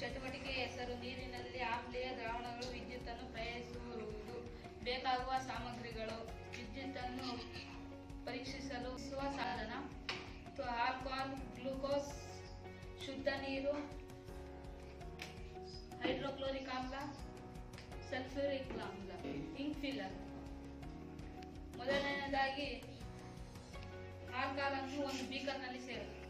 ಚಟುವಟಿಕೆ ಹೆಸರು, ನೀರಿನಲ್ಲಿ ಆಮ್ಲೀಯ ದ್ರಾವಣಗಳು, ವಿದ್ಯುತ್ತನ್ನು ಪ್ರಯೋಗಿಸುವುದು ಬೇಕಾಗುವ ಸಾಮಗ್ರಿಗಳು, ವಿದ್ಯುತ್ತನ್ನು ಪರೀಕ್ಷಿಸಲು ಸಾಧನ. ಆಲ್ಕೋಹಾಲ್, ಗ್ಲೂಕೋಸ್, ಶುದ್ಧ ನೀರು, ಹೈಡ್ರೋಕ್ಲೋರಿಕ್ ಆಮ್ಲ, ಸಲ್ಫ್ಯೂರಿಕ್ ಆಮ್ಲ, ಇಂಕ್ ಫಿಲ್ಲರ್. ಮೊದಲನೆಯದಾಗಿ ಆಲ್ಕಾಲನ್ನು ಒಂದು ಬೀಕರ್ನಲ್ಲಿ ಸೇರಿಸಿ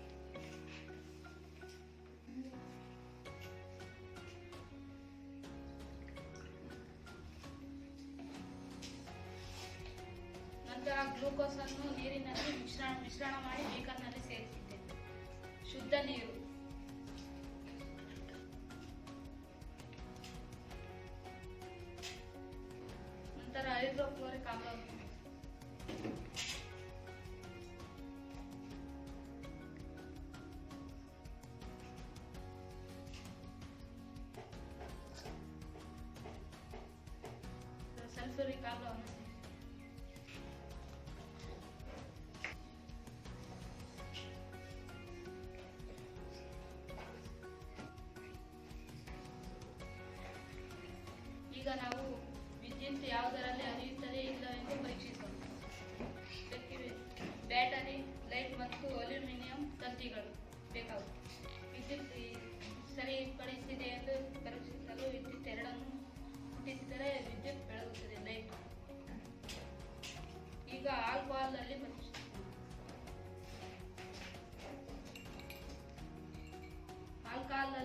ನಂತರ ಗ್ಲೂಕೋಸ್ ಅನ್ನು ನೀರಿನಲ್ಲಿ ಮಿಶ್ರಣ ಮಿಶ್ರಣ ಮಾಡಿ ಬೀಕರ್ನಲ್ಲಿ ಸೇರಿಸಿದ್ದೇನೆ. ಶುದ್ಧ ನೀರು. ನಂತರ ಹೈಡ್ರೋಕ್ಲೋರಿಕ್ ಆಮ್ಲ ಸಲ್ಫ್ಯೂರಿಕ್ ಆಮ್ಲವನ್ನು ಈಗ ನಾವು ವಿದ್ಯುತ್ ಯಾವುದರಲ್ಲಿ ಹರಿಯುತ್ತದೆ ಇಲ್ಲವೆಂದು ಪರೀಕ್ಷಿಸೋಣ. ಬ್ಯಾಟರಿ, ಲೈಟ್ ಮತ್ತು ಅಲ್ಯೂಮಿನಿಯಂ ತಂತಿಗಳು. ಬೇಕಾಗುತ್ತದೆ. ವಿದ್ಯುತ್ ಸರಿಪಡಿಸಿದೆ ಎಂದು ಪರೀಕ್ಷಿಸಲು ವಿದ್ಯುತ್ ಎರಡನ್ನು ಮುಟ್ಟಿಸಿದರೆ ವಿದ್ಯುತ್ ಬೆಳಗುತ್ತದೆ, ಲೈಟ್. ಈಗ ಆಲ್ಕೋಹಾಲ್ ಅಲ್ಲಿ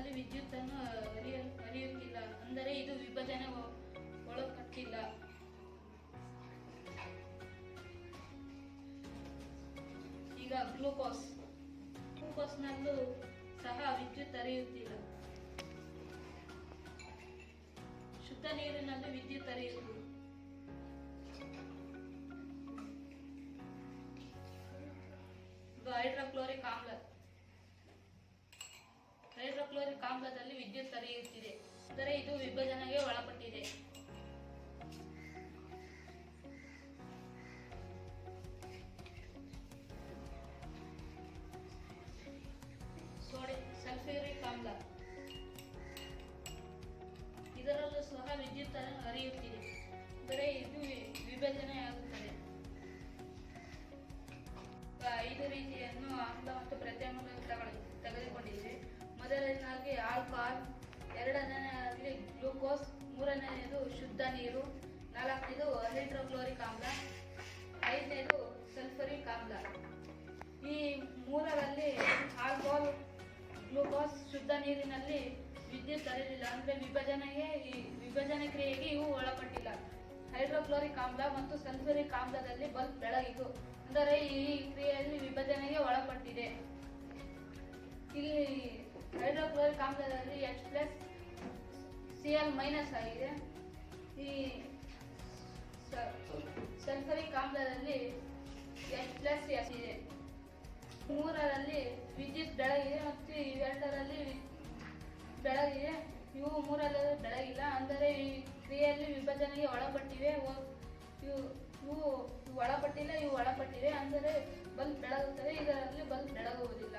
ಅಲ್ಲಿ ವಿದ್ಯುತ್ ಅನ್ನು ಹರಿಯ ಹರಿಯುತ್ತಿಲ್ಲ. ಅಂದರೆ ಇದು ವಿಭಜನೆ ಒಳಪಟ್ಟಿಲ್ಲ. ಈಗ ಗ್ಲೂಕೋಸ್. ಗ್ಲೂಕೋಸ್ನಲ್ಲೂ ಸಹ ವಿದ್ಯುತ್ ಹರಿಯುತ್ತಿಲ್ಲ. ಶುದ್ಧ ನೀರಿನಲ್ಲಿ ವಿದ್ಯುತ್ ಹರಿಯುತ್ತಿಲ್ಲ. ಹೈಡ್ರೋಕ್ಲೋರಿಕ್ ಆಮ್ಲ. ಹೈಡ್ರೋಕ್ಲೋರಿಕ್ ಆಮ್ಲದಲ್ಲಿ ವಿದ್ಯುತ್ ಹರಿಯುತ್ತಿದೆ. ಆದರೆ ಇದು ವಿಭಜನೆಗೆ ಒಳಪಟ್ಟಿದೆ. ಸಲ್ಫ್ಯೂರಿಕ್ ಆಮ್ಲ ಇದರಲ್ಲೂ ಸಹ ವಿದ್ಯುತ್ ಹರಿಯುತ್ತಿದೆ. ಅಂದರೆ ಇದು ವಿ- ವಿಭಜನೆಯಾಗುತ್ತದೆ. ಈಗ ಐದು ರೀತಿಯನ್ನು ಆಮ್ಲ ಮತ್ತು ಪ್ರತ್ಯಾಮ್ಲ ತೆಗೆದುಕೊಂಡಿದ್ದೇವೆ. ಮೊದಲನೇದಾಗಿ ಆಲ್ಕೋಹಾಲ್ ಎರಡನೇದಾಗಿ ಗ್ಲೂಕೋಸ್ ಮೂರನೆಯದು ಶುದ್ಧ ನೀರು, ನಾಲ್ಕನೇದು ಹೈಡ್ರೋಕ್ಲೋರಿಕ್ ಆಮ್ಲ, ಐದನೇದು ಸಲ್ಫರಿಕ್ ಆಮ್ಲ. ಈ ಮೂರರಲ್ಲಿ ಆಲ್ಕೋಹಾಲ್ ಗ್ಲೂಕೋಸ್, ಶುದ್ಧ ನೀರಿನಲ್ಲಿ ವಿದ್ಯುತ್ ಅರಿಲಿಲ್ಲ ಅಂದರೆ ವಿಭಜನೆಗೆ ಈ ವಿಭಜನೆ ಕ್ರಿಯೆಗೆ ಇವು ಒಳಪಟ್ಟಿಲ್ಲ. ಹೈಡ್ರೋಕ್ಲೋರಿಕ್ ಆಮ್ಲ ಮತ್ತು ಸಲ್ಫರಿಕ್ ಆಮ್ಲದಲ್ಲಿ ಬಲ್ಬ್ ಬೆಳಗಿತು ಅಂದರೆ ಈ ಕ್ರಿಯೆಯಲ್ಲಿ ವಿಭಜನೆಗೆ ಒಳಪಟ್ಟಿದೆ. Hydrochloric ಕಾಂಬ್ಲದಲ್ಲಿ H plus C L minus ಆಗಿದೆ. ಈ ಸಲ್ಫರಿಕ್ ಆಮ್ಲದಲ್ಲಿ ಎಚ್ ಪ್ಲಸ್ ಎಸ್ ಇದೆ. ಮೂರರಲ್ಲಿ ವಿದ್ಯುತ್ ಬೆಳಗಿದೆ ಮತ್ತು ಇವೆರಡರಲ್ಲಿ ಬೆಳಗಿದೆ ಇವು ಮೂರರಲ್ಲಿ ಬೆಳಗಿಲ್ಲ ಅಂದರೆ ಈ ಕ್ರಿಯೆಯಲ್ಲಿ ವಿಭಜನೆಗೆ ಒಳಪಟ್ಟಿವೆ. ಇವು ಇವು ಒಳಪಟ್ಟಿಲ್ಲ, ಇವು ಒಳಪಟ್ಟಿವೆ. ಅಂದರೆ ಬಲ್ಬ್ ಬೆಳಗುತ್ತದೆ. ಇದರಲ್ಲಿ ಬಲ್ಬ್ ಬೆಳಗುವುದಿಲ್ಲ.